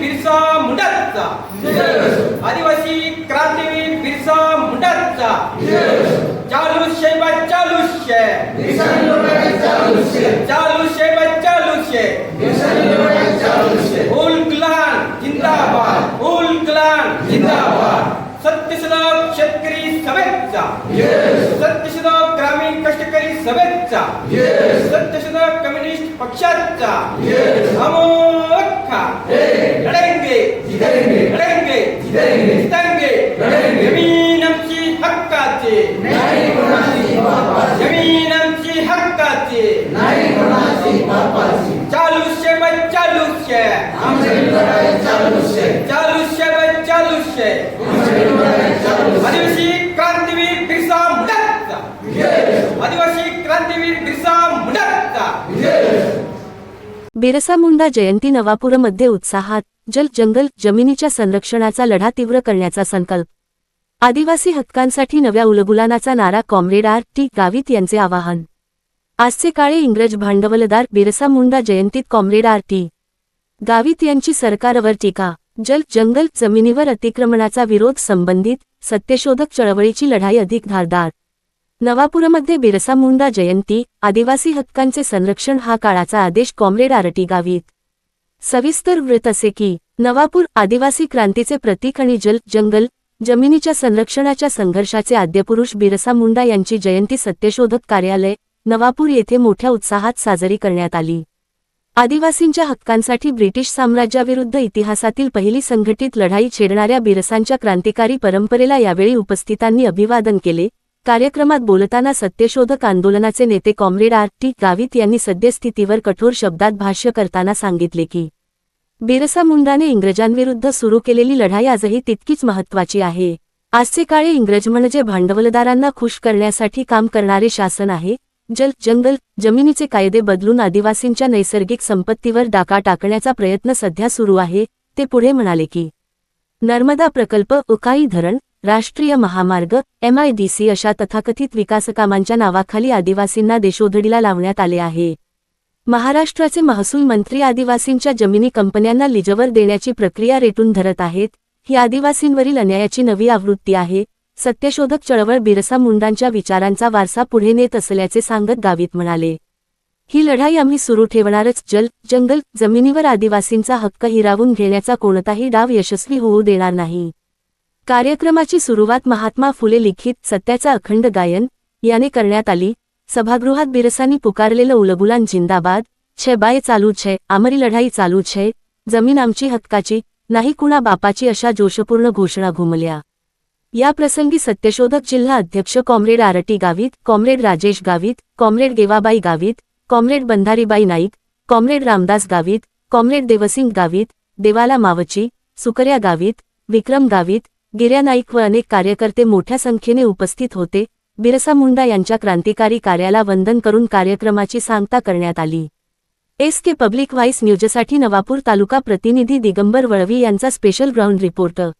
बिरसा मुंडाचा आदिवासी क्रांतीवीर बिरसा मुंडाचा चालू शेबा चालू शे. चालू शेबा चालू शे. उल क्लान जिंदाबाद. उल क्लान जिंदाबाद. सत्यशोधक शेतकरी सभेचा. सत्यशोधक ग्रामीण कष्टकरी सभेचा. सत्यशोधक कम्युनिस्ट पक्षाचा अमोखा लढेंगे लढेंगे जितेंगे जमीन आमची हक्काची जमीन आमची हक्काची चालू शे बाय चालू बिरसा बिरसा मुंडा। जयंती नवापुरमध्ये उत्साहात जल जंगल जमिनीच्या संरक्षणाचा लढा तीव्र करण्याचा संकल्प. आदिवासी हक्कांसाठी नव्या उलगुलानाचा नारा कॉम्रेड आर टी गावित यांचे आवाहन. आजचे काळे इंग्रज भांडवलदार बिरसा मुंडा जयंतीत कॉम्रेड आर टी गावित यांची सरकारवर टीका जल जंगल जमिनीवर अतिक्रमणाचा विरोध संबंधित सत्यशोधक चळवळीची लढाई अधिक धारदार. नवापूरमध्ये बिरसा मुंडा जयंती आदिवासी हक्कांचे संरक्षण हा काळाचा आदेश कॉम्रेड आरटी गावित. सविस्तर वृत्त असे की नवापूर आदिवासी क्रांतीचे प्रतीक आणि जल जंगल जमिनीच्या संरक्षणाच्या संघर्षाचे आद्यपुरुष बिरसा मुंडा यांची जयंती सत्यशोधक कार्यालय नवापूर येथे मोठ्या उत्साहात साजरी करण्यात आली. आदिवासींच्या हक्कांसाठी ब्रिटिश साम्राज्याविरुद्ध इतिहासातील पहिली संघटित लढाई छेडणाऱ्या बिरसांच्या क्रांतिकारी परंपरेला यावेळी उपस्थितांनी अभिवादन केले. कार्यक्रमात बोलताना सत्यशोधक आंदोलनाचे नेते कॉम्रेड आर. टी. गावित यांनी सद्यस्थितीवर कठोर शब्दात भाष्य करताना सांगितले की बिरसा मुंडाने इंग्रजांविरुद्ध सुरू केलेली लढाई आजही तितकीच महत्वाची आहे. आजचे काळे इंग्रज म्हणजे भांडवलदारांना खुश करण्यासाठी काम करणारे शासन आहे. जल जंगल जमिनीचे कायदे बदलून आदिवासींच्या नैसर्गिक संपत्तीवर डाका टाकण्याचा प्रयत्न सध्या सुरू आहे ते पुढे म्हणाले की नर्मदा प्रकल्प उकाई धरण राष्ट्रीय महामार्ग एमआयडीसी अशा तथाकथित विकासकामांच्या नावाखाली आदिवासींना देशोधडीला लावण्यात आले आहे. महाराष्ट्राचे महसूल मंत्री आदिवासींच्या जमिनी कंपन्यांना लिजवर देण्याची प्रक्रिया रेटून धरत आहेत ही आदिवासींवरील अन्यायाची नवी आवृत्ती आहे सत्यशोधक चळवळ बिरसा मुंडांच्या विचारांचा वारसा पुढे नेत असल्याचे सांगत गावित म्हणाले ही लढाई आम्ही सुरू ठेवणारच. जल जंगल जमिनीवर आदिवासींचा हक्क हिरावून घेण्याचा कोणताही डाव यशस्वी होऊ देणार नाही. कार्यक्रमाची सुरुवात महात्मा फुले लिखित सत्याचा अखंड गायन याने करण्यात आली. सभागृहात बिरसांनी पुकारलेलं उलगुलान जिंदाबाद. छे बाय चालू छे आमरी लढाई चालू छे. जमीन आमची हक्काची नाही कुणा बापाची अशा जोशपूर्ण घोषणा घुमल्या. या प्रसंगी सत्यशोधक जिल्हा अध्यक्ष comrade RT Gavit comrade Rajesh Gavit comrade Gevabai Gavit comrade Bandharibai Naik comrade Ramdas Gavit comrade Devsing Gavit Devala Mavchi Sukarya Gavit विक्रम गावित गिर्या नाईक व अनेक कार्यकर्ते मोठ्या संख्येने उपस्थित होते. बिरसा मुंडा यांच्या क्रांतिकारी कार्याला वंदन करून कार्यक्रमाची सांगता करण्यात आली. एस के पब्लिक व्हाईस न्यूजसाठी नवापूर तालुका प्रतिनिधी दिगंबर वळवी यांचा स्पेशल ग्राउंड रिपोर्टर